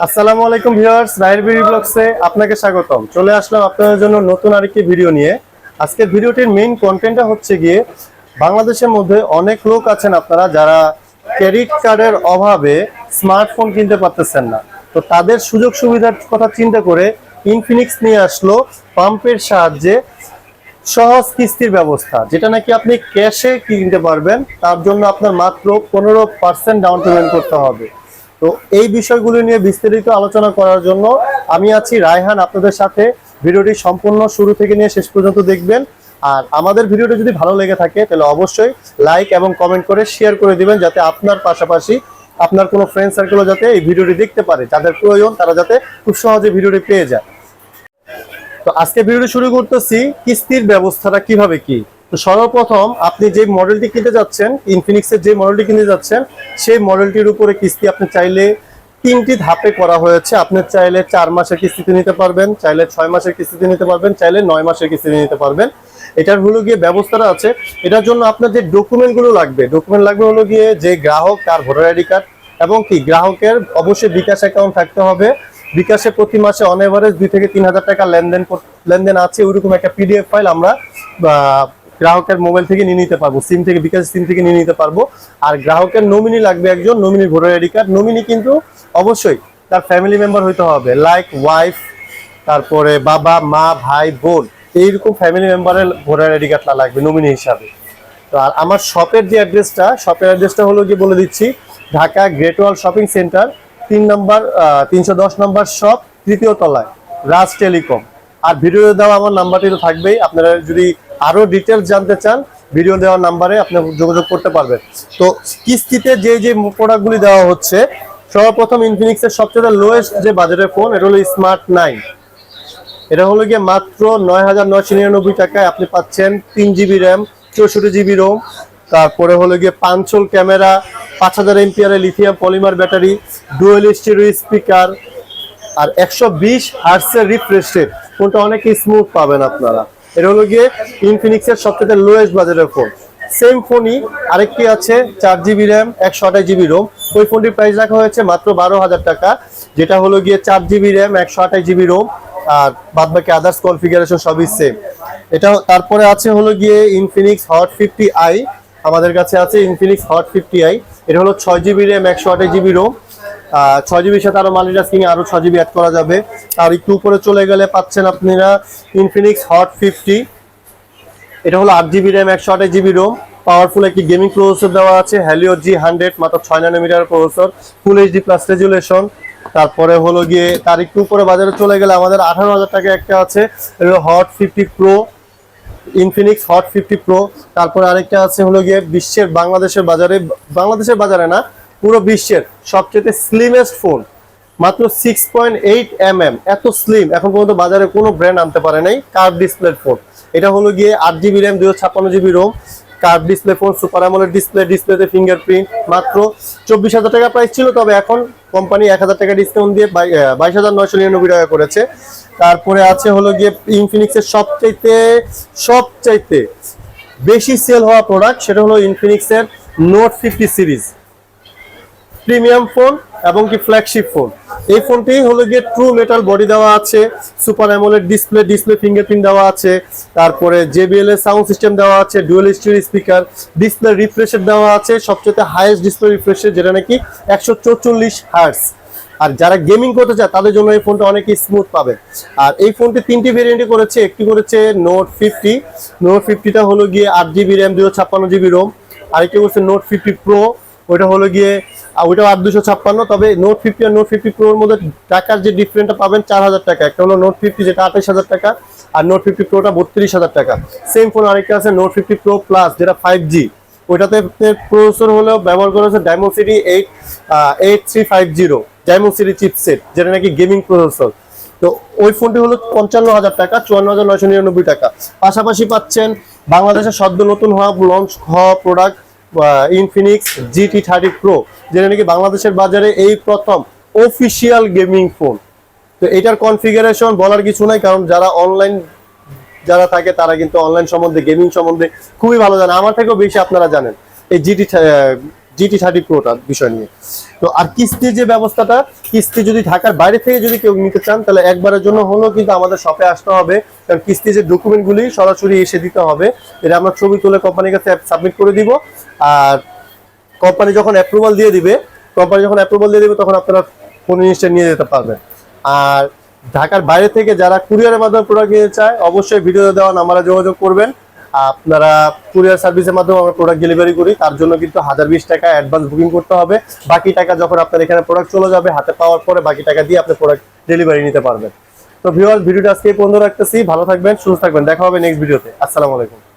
আসসালামু আলাইকুম viewers রাহের BD ব্লগসে আপনাকে স্বাগতম। চলে আসলাম আপনাদের জন্য নতুন আরেকটি ভিডিও নিয়ে। আজকের ভিডিওটির মেইন কন্টেন্টটা হচ্ছে গিয়ে বাংলাদেশের মধ্যে অনেক লোক আছেন আপনারা যারা ক্রেডিট কার্ডের অভাবে স্মার্টফোন কিনতে পারতেছেন না। তো তাদের সুযোগ সুবিধার কথা চিন্তা করে ইনফিনিক্স নিয়ে আসলো পাম্পের সাহায্যে সহজ কিস্তির ব্যবস্থা, যেটা নাকি আপনি ক্যাশে কিনতে পারবেন। তার জন্য আপনার মাত্র পনেরো পার্সেন্ট ডাউন পেমেন্ট করতে হবে। তো এই বিষয়গুলো নিয়ে বিস্তারিত আলোচনা করার জন্য আমি আছি রায়হান, আপনাদের সাথে ভিডিওটি সম্পূর্ণ শুরু থেকে নিয়ে শেষ পর্যন্ত দেখবেন। আর আমাদের ভিডিওটি যদি ভালো লেগে থাকে, তাহলে অবশ্যই লাইক এবং কমেন্ট করে শেয়ার করে দিবেন যাতে আপনার পাশাপাশি আপনার কোনো ফ্রেন্ড সার্কেলও যাতে এই ভিডিওটি দেখতে পারে। যাদের প্রয়োজন, তারা যাতে খুব সহজে ভিডিওটি পেয়ে যায়। তো আজকে ভিডিওটি শুরু করতেছি, কিস্তির ব্যবস্থাটা কীভাবে কি? তো সর্বপ্রথম আপনি যে মডেলটি কিনতে যাচ্ছেন ইনফিনিক্সের যে মডেলটি কিনতে যাচ্ছেন সেই মডেলটির উপরে কিস্তি আপনি চাইলে তিনটি ধাপে করা হয়েছে। আপনি চাইলে চার মাসের কিস্তিতে নিতে পারবেন, চাইলে ছয় মাসের কিস্তিতে নিতে পারবেন, চাইলে নয় মাসের কিস্তিতে নিতে পারবেন। এটার হলো গিয়ে ব্যবস্থাটা আছে। এটার জন্য আপনার যে ডকুমেন্টগুলো লাগবে, ডকুমেন্ট লাগবে হলো গিয়ে যে গ্রাহক, তার ভোটার আইডি কার্ড এবং কি গ্রাহকের অবশ্যই বিকাশ অ্যাকাউন্ট থাকতে হবে। বিকাশে প্রতি মাসে অন এভারেজ দুই থেকে তিন হাজার টাকা লেনদেন লেনদেন আছে। ওইরকম একটা পিডিএফ ফাইল আমরা গ্রাহকের মোবাইল থেকে নিয়ে নিতে পারব। সিম থেকে, বিকাশ সিম থেকে নিয়ে নিতে পারব। আর গ্রাহকের নমিনি লাগবে একজন nominee voter ID card. Nominee কিন্তু অবশ্যই তার ফ্যামিলি মেম্বার হইতে হবে। লাইক ওয়াইফ তারপরে বাবা, মা, ভাই, বোন, এইরকম ফ্যামিলি মেম্বারের ভোটার আইডি কার্ডটা লাগবে নমিনি হিসাবে। তো আর আমার শপের যে অ্যাড্রেসটা শপের অ্যাড্রেসটা হলো গিয়ে বলে দিচ্ছি, Dhaka great wall shopping centre তিন নম্বর তিনশো দশ নম্বর শপ তৃতীয় তলায়, রাজ টেলিকম। আর ভিডিও দেওয়া আমার নাম্বারটি তো থাকবেই। আপনারা যদি আরও ডিটেলস জানতে চান ভিডিও দেওয়ার নাম্বারে আপনি যোগাযোগ করতে পারবেন। তো কিস্তিতে যে যে প্রোডাক্টগুলি দেওয়া হচ্ছে, সর্বপ্রথম ইনফিনিক্সের সবচেয়ে লোয়েস্ট যে বাজারের ফোন এটা হলো স্মার্ট নাইন এটা হলো গিয়ে মাত্র নয় হাজার নয়শো নিরানব্বই টাকায় আপনি পাচ্ছেন তিন জিবি র্যাম চৌষট্টি জিবি রোম তারপরে হলো গিয়ে পাঁচশোল ক্যামেরা, পাঁচ হাজার MPR lithium polymer battery dual stereo speaker আর একশো বিশ হার্সের রিফ্রেশ রেট ফোনটা অনেক স্মুথ পাবেন আপনারা। এটা হলো গিয়ে ইনফিনিক্সের সবচেয়ে লোয়েস্ট বাজারের ফোন সেম ফোনই আরেকটি আছে, চার জিবি র্যাম একশো আঠাশ জিবি রোম ওই ফোনটির প্রাইস রাখা হয়েছে মাত্র বারো হাজার টাকা, যেটা হলো গিয়ে চার জিবি র্যাম একশো আঠাশ জিবি রোম আর বাদ বাকি আদার্স কনফিগারেশন সবই সেম এটা তারপরে আছে হলো গিয়ে ইনফিনিক্স হট ফিফটি আই আমাদের কাছে আছে ইনফিনিক্স হট ফিফটি আই এটা হলো ছয় জিবি র্যাম একশো আঠাশ জিবি রোম ছয় জিবির সাথে আরও মাল্টিটাস্কিং আরও ছয় জিবি অ্যাড করা যাবে। আর একটু উপরে চলে গেলে পাচ্ছেন আপনারা ইনফিনিক্স হট ফিফটি এটা হলো আট জিবি র্যাম, একশো আঠাশ জিবি রোম পাওয়ারফুল একটি গেমিং প্রসেসর দেওয়া আছে হ্যালিও জি হান্ড্রেড মাত্র ছয় nanometre processor full HD plus resolution তারপরে হলো গিয়ে, তার একটু উপরে বাজারে চলে গেলে আমাদের আঠারো হাজার টাকা একটা আছে hot fifty pro Infinix hot fifty pro তারপরে আরেকটা আছে হলো গিয়ে বিশ্বের, বাংলাদেশের বাজারে বাংলাদেশের বাজারে না পুরো বিশ্বের সবচেয়ে স্লিমেস্ট ফোন মাত্র six point eight M M এত স্লিম এখন পর্যন্ত বাজারে কোনো ব্র্যান্ড আনতে পারে নাই কার্ভ ডিসপ্লের ফোন এটা হলো গিয়ে আট জিবি র্যাম দুশো ছাপ্পান্ন GB ROM curve display phone super AMOLED display ডিসপ্লেতে ফিঙ্গারপ্রিন্ট মাত্র চব্বিশ হাজার টাকা প্রাইস ছিল, তবে এখন কোম্পানি এক হাজার টাকা ডিসকাউন্ট দিয়ে বাইশ হাজার নয়শো নিরানব্বই টাকা করেছে। তারপরে আছে হলো গিয়ে ইনফিনিক্সের সবচাইতে সবচাইতে বেশি সেল হওয়া প্রোডাক্ট সেটা হলো ইনফিনিক্সের note fifty series premium phone এবং কি ফ্ল্যাগশিপ ফোন। এই ফোনটি হলো গিয়ে ট্রু মেটাল বডি দেওয়া আছে super AMOLED display display fingerprint দেওয়া আছে, তারপরে জেবিএল এর সাউন্ড সিস্টেম দেওয়া আছে ডুয়েল স্টিরিও স্পিকার ডিসপ্লে রিফ্রেশের দেওয়া আছে, সবচেয়ে হাইয়েস্ট ডিসপ্লে রিফ্রেশের যেটা নাকি একশো চৌচল্লিশ হার্টস আর যারা গেমিং করতে চায়, তাদের জন্য এই ফোনটা অনেক স্মুথ পাবে। আর এই ফোনটি তিনটি ভেরিয়েন্টে করেছে, একটি করেছে নোট ফিফটি নোট ফিফটিটা হলো গিয়ে আট জিবি র্যাম দুশো ছাপ্পান্ন জিবি রোম আরেকটি করছে নোট ফিফটি প্রো ওইটা হলো গিয়ে ওইটাও আট দুশো ছাপ্পান্ন, তবে নোট ফিফটি আর নোট ফিফটি প্রোর মধ্যে টাকার যে ডিফারেন্টটা পাবেন চার হাজার টাকা। একটা হলো নোট ফিফটি যেটা আঠাশ হাজার টাকা, আর নোট ফিফটি প্রোটা বত্রিশ হাজার টাকা। সেম ফোন আরেকটা আছে নোট ফিফটি প্রো প্লাস যেটা ফাইভ জি ওইটাতে প্রসেসর হলেও ব্যবহার করা হচ্ছে diamond eight eight three five zero diamond city chipset যেটা নাকি গেমিং প্রসেসর তো ওই ফোনটি হলো পঞ্চান্ন হাজার টাকা, চুয়ান্ন হাজার নয়শো নিরানব্বই টাকা। পাশাপাশি পাচ্ছেন বাংলাদেশের সদ্য নতুন হওয়া লঞ্চ হওয়া product Infinix GT thirty pro যেটা নাকি বাংলাদেশের বাজারে এই প্রথম অফিসিয়াল গেমিং ফোন তো এটার কনফিগারেশন বলার কিছু নাই, কারণ যারা অনলাইন যারা থাকে, তারা কিন্তু অনলাইন সম্বন্ধে গেমিং সম্বন্ধে খুবই ভালো জানে। আমার থেকেও বেশি আপনারা জানেন। এই জিটি জিটি থার্টি প্রোটার বিষয় নিয়ে। তো আর কিস্তির যে ব্যবস্থাটা, কিস্তি যদি ঢাকার বাইরে থেকে যদি কেউ নিতে চান, তাহলে একবারের জন্য হলেও কিন্তু আমাদের শপে আসতে হবে। কারণ কিস্তি যে ডকুমেন্টগুলি সরাসরি এসে দিতে হবে, এটা আমরা ছবি তুলে কোম্পানির কাছে সাবমিট করে দিব। আর কোম্পানি যখন অ্যাপ্রুভাল দিয়ে দিবে কোম্পানি যখন অ্যাপ্রুভাল দিয়ে দিবে, তখন আপনারা কোন জিনিসটা নিয়ে যেতে পারবেন। আর ঢাকার বাইরে থেকে যারা কুরিয়ারের মাধ্যমে প্রোডাক্ট নিতে চায়, অবশ্যই ভিডিও দেওয়া নাম্বারে যোগাযোগ করবেন। আপনারা কুরিয়ার সার্ভিসের মাধ্যমে আমরা প্রোডাক্ট ডেলিভারি করি। তার জন্য কিন্তু হাজার বিশ টাকা অ্যাডভান্স বুকিং করতে হবে। বাকি টাকা যখন আপনার এখানে প্রোডাক্ট চলে যাবে, হাতে পাওয়ার পরে বাকি টাকা দিয়ে আপনি প্রোডাক্ট ডেলিভারি নিতে পারবেন। তো ভিউয়ার ভিডিওটা আজকে বন্ধ রাখতেছি। ভালো থাকবেন, সুস্থ থাকবেন। দেখা হবে নেক্সট ভিডিওতে আসসালামু আলাইকুম।